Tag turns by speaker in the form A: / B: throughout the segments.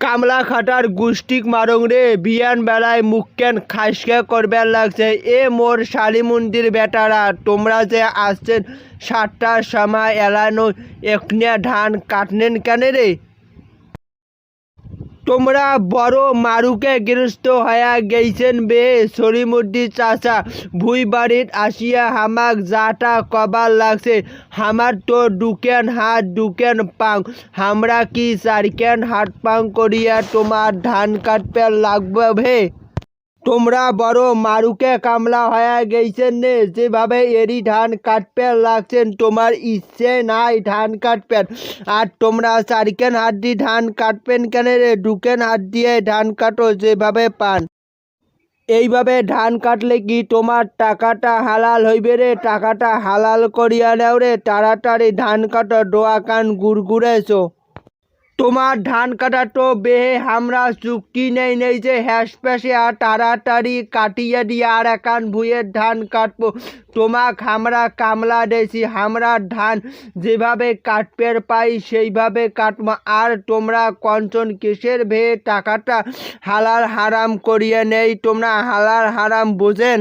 A: কামলা খাটার গুষ্টিক মারং রে, বিয়ান বেলায় মুখকেন খাসকে করবার লাগছে। এ মোর শালিমন্দির বেটারা, তোমরা যে আসছেন সাতটার সময় এলানো এখনে ধান কাটনেন কেন রে? তোমরা বড় মারুকে গৃহস্থ হইয়া গেছেন বে সরিমুদ্দি চাচা। ভুই বাড়িত আসিয়া হামাক যাটা কবার লাগছে। হামার তো দুকেন হাত, দুকেন পাং। হামরা কি চারিকেন হাত পাং করিয়া তোমার ধান কাটতে লাগবে ভে তোমরা বড় মারুকে কামলা হয়ে গেছেন নে, যেভাবে এরি ধান কাটতে লাগছেন, তোমার ইচ্ছে নাই ধান কাটবেন। আর তোমরা চারিকেন হাত দিয়ে ধান কাটবেন কেন রে? দুকেন হাত দিয়ে ধান কাটো যেভাবে পান। এইভাবে ধান কাটলে কি তোমার টাকাটা হালাল হইবে রে? টাকাটা হালাল করিয়া নেও রে, তাড়াতাড়ি ধান কাটো ডোয়া কান গুড়গুড়েছো তোমার ধান কাটা তো বেহে আমরা চুক্তি নেই নেই যে হ্যাস প্যাসে আর তাড়াতাড়ি কাটিয়ে দিয়ে আর একান ভুঁয়ের ধান কাটবো। তোমাক আমরা কামলা দেছি হামরা ধান যেভাবে কাটপের পাই সেইভাবে কাটবো। আর তোমরা কঞ্চন কিসের ভেয়ে টাকাটা হালাল হারাম করিয়ে নেই, তোমরা হালাল হারাম বোঝেন?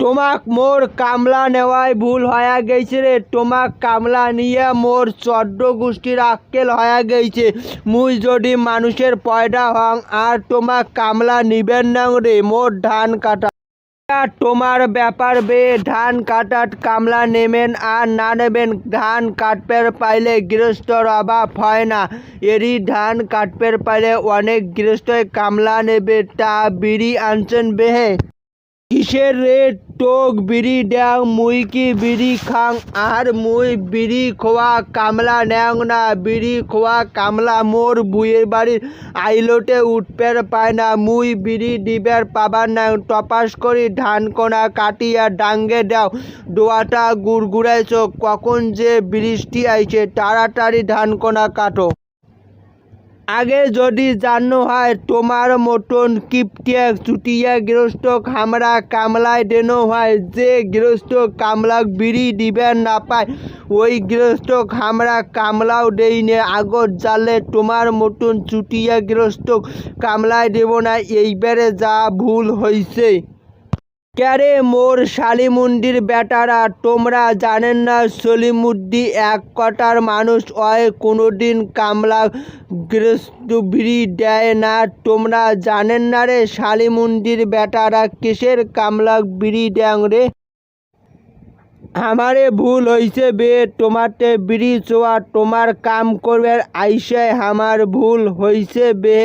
A: তোমাক মোর কামলা নেওয়ায় ভুল হয়ে গেছে রে। তোমাক কামলা নিয়ে মোর চড্ড গোষ্ঠীর আক্কেল হয়ে গেছে। মুই যদি মানুষের পয়দা হং, আর তোমাক কামলা নিবেন না রে, মোর ধান কাটা। তোমার ব্যাপার বে, ধান কাটাত কামলা নেবেন আর না নেবেন, ধান কাটপের পাইলে গৃহস্থর অভাব হয় না। এরই ধান কাটপের পাইলে অনেক গৃহস্থই কামলা নেবে, তা বিড়ি আনছেন বেহে। কিসের রে টোক বিড়ি ড্যাং মুই কি বিড়ি খাং? আর মুই বিড়ি খোয়া কামলা ন্যাং না, বিড়ি খোয়া কামলা মোর বুয়ের বাড়ির আইলোটে উঠপের পায় না। মুই বিড়ি ডিবের পাবার ন্যাং, টপাস করি ধান কোনা কাটিয়া ডাঙ্গে দাও ডোয়াটা গুড়গুড়াইছ কখন যে বৃষ্টি আইছে, তাড়াতাড়ি ধান কোনা কাটো। আগে যদি জানো হয়, তোমার মতন কিপটিয়া চুটিয়া গৃহস্থ আমরা কামলায় দেনো হয়, যে গৃহস্থ কামলাক বিড়ি দিবেন না পায়, ওই গৃহস্থ আমরা কামলাও দেই নে। আগত জালে তোমার মতন চুটিয়া গৃহস্থ কামলায় দেব না, এইবারে যা ভুল হইছে। ক্যারে মোর শালিমুন্ডির বেটারা, তোমরা জানেন না সলিমুদ্দি এক কটার মানুষ হয়, কোনোদিন কামলা গৃহস্থ বিড়ি দেয় না। তোমরা জানেন না রে শালিমুন্ডির বেটারা কিসের কামলা বিড়ি দেয় রে? আমারে ভুল হইছে বে তোমাতে বিড়ি চোয়া, তোমার কাম করবে আইসে আমার ভুল হইছে বে।